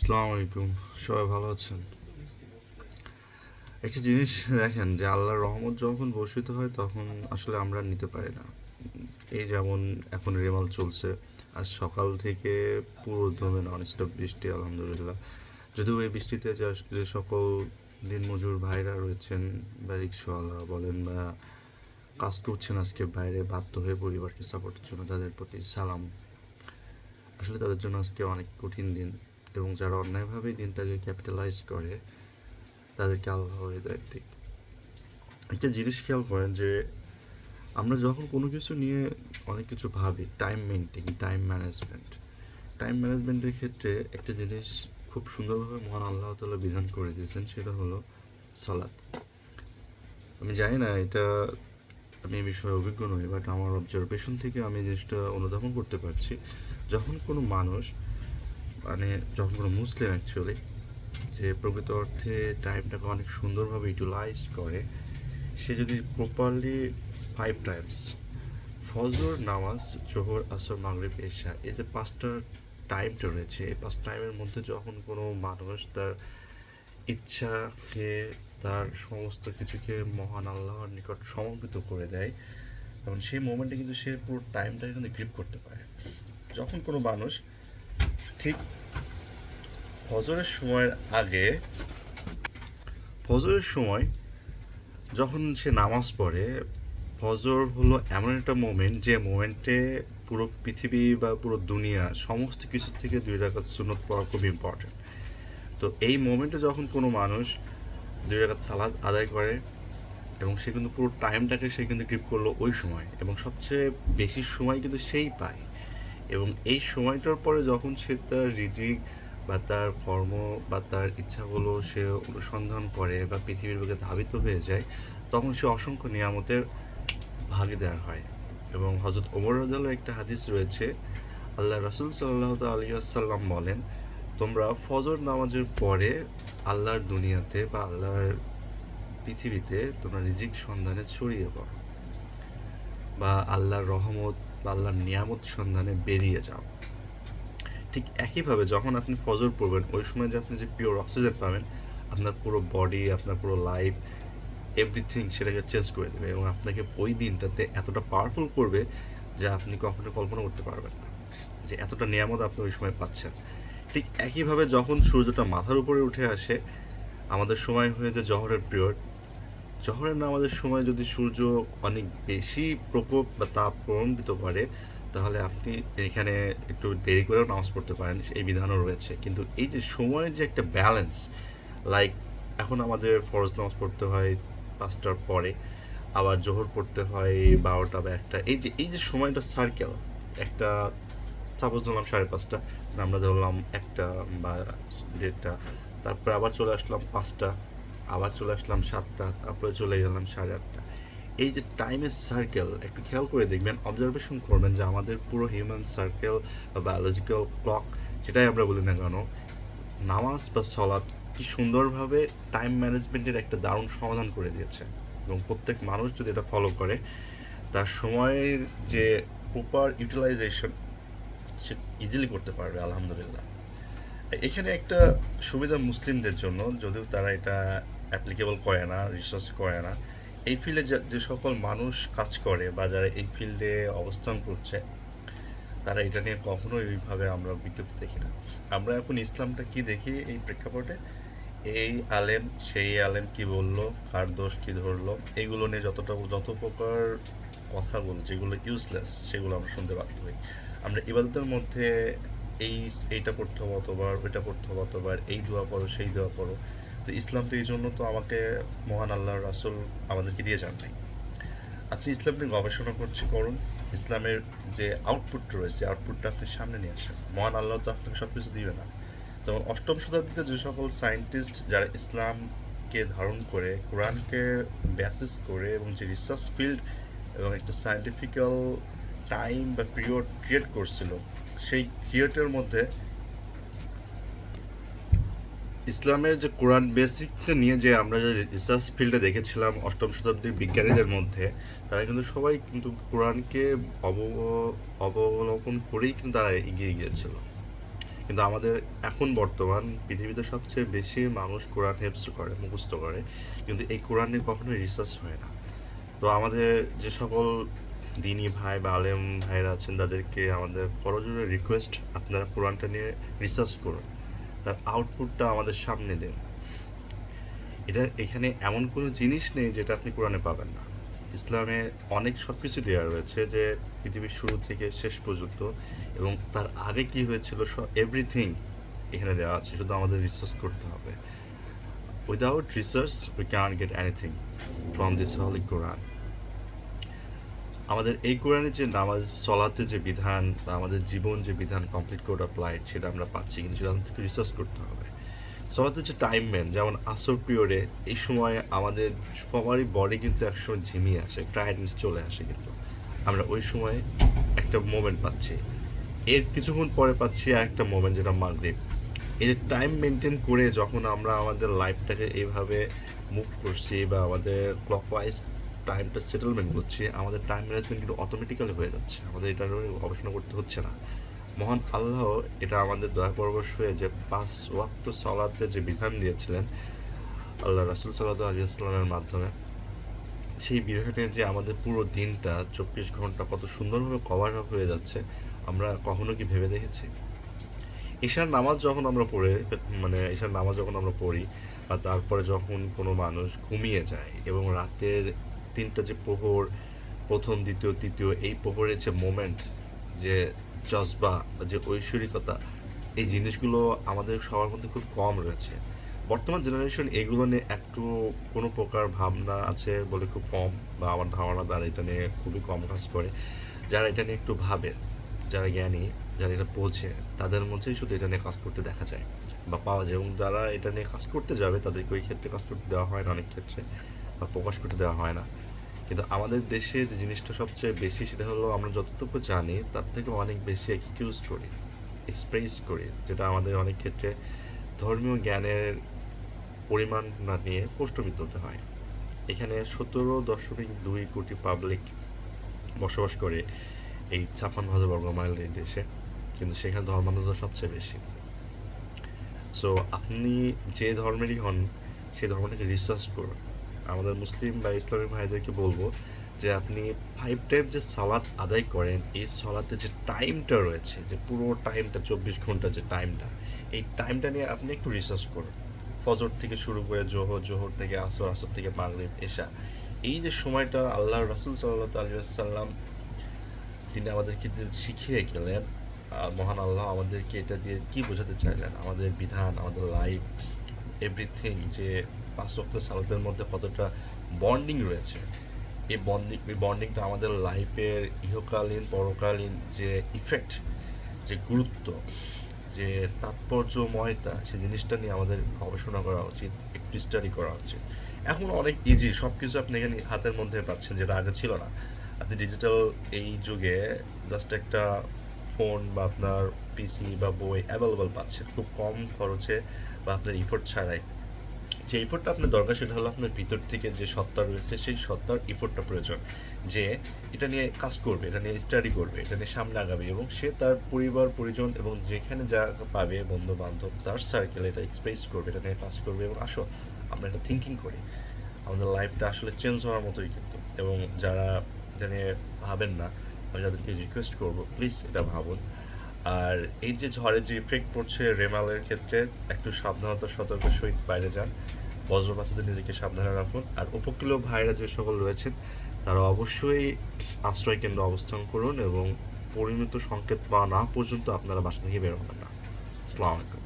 আসসালামু আলাইকুম। সবাই ভালো আছেন? একটা জিনিস দেখেন যে আল্লাহর রহমত যখন বর্ষিত হয় তখন আসলে আমরা নিতে পারি না। এই যেমন এখন রেমাল চলছে আজ সকাল থেকে পুরো দমে ননস্টপ বৃষ্টি, আলহামদুলিল্লাহ। যদিও এই বৃষ্টিতে যে যে সকল দিনমজুর ভাইরা রয়েছেন বা রিক্সাওয়ালা বলেন বা কাজ করছেন আজকে বাইরে, বাধ্য হয়ে পরিবারকে সাপোর্টের জন্য তাদের প্রতি সালাম। আসলে তাদের জন্য আজকে অনেক কঠিন দিন। এবং যারা অন্যায়ভাবে দিনটাকে ক্যাপিটালাইজ করে, তাদেরকে আল্লাহ হৃদয় দিক। একটা জিনিস খেয়াল করেন যে, আমরা যখন কোনো কিছু নিয়ে অনেক কিছু ভাবি time maintain time management time ম্যানেজমেন্টের ক্ষেত্রে একটা জিনিস খুব সুন্দরভাবে মহান আল্লাহ তালা বিধান করে দিয়েছেন, সেটা হলো সালাদ আমি জানি না, এটা আমি এই বিষয়ে অভিজ্ঞ নই বাট আমার অবজারভেশন থেকে আমি জিনিসটা অনুধাবন করতে পারছি। যখন কোনো মানুষ মানে যখন কোনো মুসলিম অ্যাকচুয়ালি যে প্রকৃত অর্থে টাইমটাকে অনেক সুন্দরভাবে ইউটিলাইজ করে, সে যদি প্রপারলি ফাইভ টাইমস ফজর, নামাজ, জোহর, আসর, মাগরিব, এশা, এই যে পাঁচটা টাইমটা রয়েছে, এই পাঁচ টাইমের মধ্যে যখন কোনো মানুষ তার ইচ্ছাকে, তার সমস্ত কিছুকে মহান আল্লাহর নিকট সমর্পিত করে দেয় এবং সেই মোমেন্টে কিন্তু সে পুরো টাইমটাকে কিন্তু গ্রিপ করতে পারে। যখন কোনো মানুষ ঠিক ফজরের সময়ের আগে, ফজরের সময় যখন সে নামাজ পড়ে, ফজর হলো এমন একটা মোমেন্ট যে মোমেন্টে পুরো পৃথিবী বা পুরো দুনিয়া সমস্ত কিছু থেকে দুই রাকাত সুন্নত পড়া খুব ইম্পর্টেন্ট তো এই মোমেন্টে যখন কোনো মানুষ দুই রাকাত সালাদ আদায় করে এবং সে কিন্তু পুরো টাইমটাকে সে কিন্তু গ্রিপ করল ওই সময় এবং সবচেয়ে বেশি সময় কিন্তু সেই পায়। এবং এই সময়টার পরে যখন সে তার রিজিক বা তার কর্ম বা তার ইচ্ছাগুলো সে অনুসন্ধান করে বা পৃথিবীর বুকে ধাবিত হয়ে যায়, তখন সে অসংখ্য নিয়ামতের ভাগিদার হয়। এবং হজরত ওমর রাজালের একটা হাদিস রয়েছে, আল্লাহ রসুল সাল্লাহ আলী আসাল্লাম বলেন, তোমরা ফজর নামাজের পরে আল্লাহর দুনিয়াতে বা আল্লাহর পৃথিবীতে তোমরা রিজিক সন্ধানে ছড়িয়ে পড়ো বা আল্লাহর রহমত বা আল্লাহর নিয়ামত সন্ধানে বেরিয়ে যাও। ঠিক একইভাবে যখন আপনি ফজর পড়বেন, ওই সময় যে আপনি যে পিওর অক্সিজেন পাবেন, আপনার পুরো বডি আপনার পুরো লাইফ এভরিথিং সেটাকে চেঞ্জ করে দেবে এবং আপনাকে ওই দিনটাতে এতটা পাওয়ারফুল করবে যে আপনি কখনো কল্পনা করতে পারবেন না। যে এতটা নিয়ামত আপনি ওই সময় পাচ্ছেন। ঠিক একইভাবে যখন সূর্যটা মাথার উপরে উঠে আসে, আমাদের সময় হয়ে যায় জহরের পিরিয়ড জহরের নামাজের সময় যদি সূর্য অনেক বেশি প্রকোপ বা তাপ প্রলম্বিত করে, তাহলে আপনি এখানে একটু দেরি করেও নামাজ পড়তে পারেন, এই বিধানও রয়েছে। কিন্তু এই যে সময়ের যে একটা ব্যালেন্স লাইক এখন আমাদের ফরজ নামাজ পড়তে হয় পাঁচটার পরে, আবার জোহর পড়তে হয় বারোটা বা একটা, এই যে এই যে সময়টা সার্কেল একটা সাপোজ ধরলাম সাড়ে পাঁচটা, আমরা ধরলাম একটা বা দেড়টা, তারপরে আবার চলে আসলাম পাঁচটা আবার চলে আসলাম সাতটা, তারপরে চলে গেলাম সাড়ে আটটা। এই যে টাইমের সার্কেল একটু খেয়াল করে দেখবেন অবজারভেশন করবেন যে আমাদের পুরো হিউম্যান সার্কেল বা বায়োলজিক্যাল ক্লক যেটাই আমরা বলি না কেন, নামাজ বা সলাৎ কি সুন্দরভাবে টাইম ম্যানেজমেন্টের একটা দারুণ সমাধান করে দিয়েছে। এবং প্রত্যেক মানুষ যদি এটা ফলো করে, তার সময়ের যে প্রপার ইউটিলাইজেশন সে ইজিলি করতে পারবে, আলহামদুলিল্লাহ। এখানে একটা সুবিধা মুসলিমদের জন্য, যদিও তারা এটা অ্যাপ্লিকেবল করে না রিসার্চ করে না, এই ফিল্ডে যে সকল মানুষ কাজ করে বা যারা এই ফিল্ডে অবস্থান করছে, তারা এটা নিয়ে কখনোই ওইভাবে আমরা বিজ্ঞপ্তি দেখি না। আমরা এখন ইসলামটা কি দেখি এই প্রেক্ষাপটে? এই আলেম, সেই আলেম কি বলল, কার দোষ কি ধরলো এইগুলো নিয়ে যতটা, যত প্রকার কথাগুলো, যেগুলো ইউজলেস সেগুলো আমরা শুনতে বাধ্য হই। আমরা ইবাদতের মধ্যে এই, এইটা পড়তে হবে অতবার, ওইটা পড়তে হবে অতবার, এই দোয়া পড়ো, সেই দোয়া পড়ো তো ইসলাম তো এই জন্য তো আমাকে মহান আল্লাহর রাসুল আমাদেরকে দিয়ে যান নাই। আপনি ইসলাম নিয়ে গবেষণা করছি, করুন। ইসলামের যে আউটপুট রয়েছে আউটপুটটা আপনি সামনে নিয়ে আসেন। মহান আল্লাহ তো আপনাকে সব কিছু দিবে না। যেমন অষ্টম শতাব্দীতে যে সকল সায়েন্টিস্ট যারা ইসলামকে ধারণ করে, কোরআনকে ব্যাসিস করে এবং যে রিসার্চ ফিল্ড এবং একটা সায়েন্টিফিক্যাল টাইম বা পিরিয়ড ক্রিয়েট করছিল, সেই ক্রিয়েটের মধ্যে ইসলামের যে কোরআন বেসিকটা নিয়ে যে আমরা যে রিসার্চ ফিল্ডে দেখেছিলাম অষ্টম শতাব্দীর বিজ্ঞানীদের মধ্যে, তারা কিন্তু সবাই কিন্তু কোরআনকে অব, অবলম্বন করেই কিন্তু তারা এগিয়ে গিয়েছিল। কিন্তু আমাদের এখন বর্তমান পৃথিবীতে সবচেয়ে বেশি মানুষ কোরআন হেফজ করে, মুখস্থ করে, কিন্তু এই কোরআন নিয়ে কখনোই রিসার্চ হয় না। তো আমাদের যে সকল দিনী ভাই বা আলেম ভাইরা আছেন, তাদেরকে আমাদের করজোরে রিকোয়েস্ট আপনারা কোরআনটা নিয়ে রিসার্চ করুন। তার আউটপুটটা আমাদের সামনে দিন। এটা এখানে এমন কোনো জিনিস নেই যেটা আপনি কোরআনে পাবেন না। ইসলামে অনেক সব কিছু দেওয়া রয়েছে যে পৃথিবীর শুরু থেকে শেষ পর্যন্ত এবং তার আগে কি হয়েছিল সব এভরিথিং এখানে দেওয়া আছে, শুধু আমাদের রিসার্চ করতে হবে। Without research we can get anything from this holy Quran আমাদের এই কোরআনের যে নামাজ চলাতে যে বিধান বা আমাদের জীবন যে বিধান কমপ্লিট করে অ্যাপ্লাইড সেটা আমরা পাচ্ছি কিন্তু সেটা আমাদেরকে রিসার্চ করতে হবে। সলাতে যে টাইম মেন যেমন আসর পিরিয়ডে এই সময় আমাদের সবারই বডি কিন্তু একসময় ঝিমিয়ে আসে টায়ার্ডনেস চলে আসে কিন্তু। আমরা ওই সময় একটা মোমেন্ট পাচ্ছি। এর কিছুক্ষণ পরে পাচ্ছি একটা মোমেন্ট যেটা মাগরিব। এই যে টাইম মেনটেন করে যখন আমরা আমাদের লাইফটাকে এইভাবে মুভ করছি বা আমাদের ক্লকওয়াইজ টাইমটা সেটেলমেন্ট করছি আমাদের টাইম ম্যানেজমেন্ট কিন্তু অটোমেটিক্যালি হয়ে যাচ্ছে। আমাদের এটা গবেষণা করতে হচ্ছে না। মহান আল্লাহ এটা আমাদের দয়া পরবশ হয়ে যে পাঁচ ওয়াক্ত সলাতে যে বিধান দিয়েছিলেন, আল্লাহ রাসুল সাল্লাহ আলী ইসলামের মাধ্যমে, সেই বিধানে যে আমাদের পুরো দিনটা চব্বিশ ঘণ্টা কত সুন্দরভাবে কভার আপ হয়ে যাচ্ছে, আমরা কখনো কি ভেবে দেখেছি? ঈশার নামাজ যখন আমরা পড়ে মানে ঈশার নামাজ যখন আমরা পড়ি তারপরে যখন কোনো মানুষ ঘুমিয়ে যায় এবং রাতের তিনটা যে প্রহর, প্রথম, দ্বিতীয়, তৃতীয়, এই প্রহরের যে মোমেন্ট যে জজবা যে ঐশ্বরিকতা, এই জিনিসগুলো আমাদের সবার মধ্যে খুব কম রয়েছে। বর্তমান জেনারেশন এগুলো নিয়ে একটু কোনো প্রকার ভাবনা আছে বলে খুব কম বা আমার ধারণা দ্বারা এটা নিয়ে খুবই কম কাজ করে। যারা এটা নিয়ে একটু ভাবে, যারা জ্ঞানী, যারা এটা বোঝে, তাদের মধ্যেই শুধু এটা নিয়ে কাজ করতে দেখা যায় বা পাওয়া যায়। এবং যারা এটা নিয়ে কাজ করতে যাবে, তাদেরকে ওই ক্ষেত্রে কাজ করতে দেওয়া হয় না অনেক ক্ষেত্রে। বা প্রকাশ করতে দেওয়া হয় না। কিন্তু আমাদের দেশে যে জিনিসটা সবচেয়ে বেশি সেটা হলো আমরা যতটুকু জানি তার থেকে অনেক বেশি এক্সকিউজ করি এক্সপ্রেস করি, যেটা আমাদের অনেক ক্ষেত্রে ধর্মীয় জ্ঞানের পরিমাণ না নিয়ে প্রশ্নবিদ্ধ হতে হয়। এখানে সতেরো দশমিক দুই কোটি পাবলিক বসবাস করে এই ছাপ্পান্ন হাজার বর্গ মাইল এই দেশে, কিন্তু সেখানে ধর্মান্ধতা সবচেয়ে বেশি। সো আপনি যে ধর্মেরই হন সেই ধর্মটাকে রিসার্চ করুন। আমাদের মুসলিম বা ইসলামিক ভাইদেরকে বলব যে আপনি ফাইভ টাইম যে সালাত আদায় করেন, এই সালাতে যে টাইমটা রয়েছে, যে পুরো টাইমটা চব্বিশ ঘণ্টা যে টাইমটা এই টাইমটা নিয়ে আপনি একটু রিসার্চ করুন। ফজর থেকে শুরু করে জোহর জোহর থেকে আসর আসর থেকে মাগরিব, এশা। এই যে সময়টা আল্লাহ রাসুল সাল্লাহ আলিয়াল্লাম তিনি আমাদেরকে শিখিয়ে গেলেন মহান আল্লাহ আমাদেরকে এটা দিয়ে কি বোঝাতে চাইলেন? আমাদের বিধান, আমাদের লাইফ এভরিথিং যে পাঁচ ওয়াক্ত সালাতের মধ্যে কতটা বন্ডিং রয়েছে। এই বন্ডিং এই বন্ডিংটা আমাদের লাইফের ইহকালীন, পরকালীন যে ইফেক্ট যে গুরুত্ব, যে তাৎপর্যময়তা সেই জিনিসটা নিয়ে আমাদের গবেষণা করা উচিত, একটু স্টাডি করা উচিত। এখন অনেক ইজি সব কিছু আপনি এখানে হাতের মধ্যে পাচ্ছেন যেটা আগে ছিল না। আপনি ডিজিটাল এই যুগে জাস্ট একটা ফোন বা আপনার পিসি বা বই অ্যাভেলেবল পাচ্ছেন। খুব কম খরচে বা আপনার ইফোর্ট ছাড়াই। যে ইফোর্টটা আপনার দরকার সেটা হলো আপনার ভিতর থেকে যে সত্তা রয়েছে, সেই সত্তার ইফোর্টটা প্রয়োজন। যে এটা নিয়ে কাজ করবে, এটা নিয়ে স্টাডি করবে, এটা নিয়ে সামনে আগাবে এবং সে তার পরিবার, পরিজন এবং যেখানে যা পাবে বন্ধু বান্ধব তার সার্কেল এটা এক্সপ্রেস করবে, এটা নিয়ে কাজ করবে এবং আসো, আমরা এটা থিঙ্কিং করি। আমাদের লাইফটা আসলে চেঞ্জ হওয়ার মতোই কিন্তু। এবং যারা এটা নিয়ে ভাবেন না, আমি তাদেরকে রিকোয়েস্ট করব প্লিজ এটা ভাবুন। আর এই যে ঝড়ের যে ইফেক্ট পড়ছে রেমালের ক্ষেত্রে, একটু সাবধানতা, সতর্কের সহিত বাইরে যান। বজ্রপাত নিজেকে সাবধানে রাখুন। আর উপকূলীয় ভাইরা যে সকল রয়েছেন তারা অবশ্যই আশ্রয় কেন্দ্র অবস্থান করুন এবং পরিণত সংকেত পাওয়া না পর্যন্ত আপনারা বাসা থেকে বেরোবেন না। আসসালামু আলাইকুম।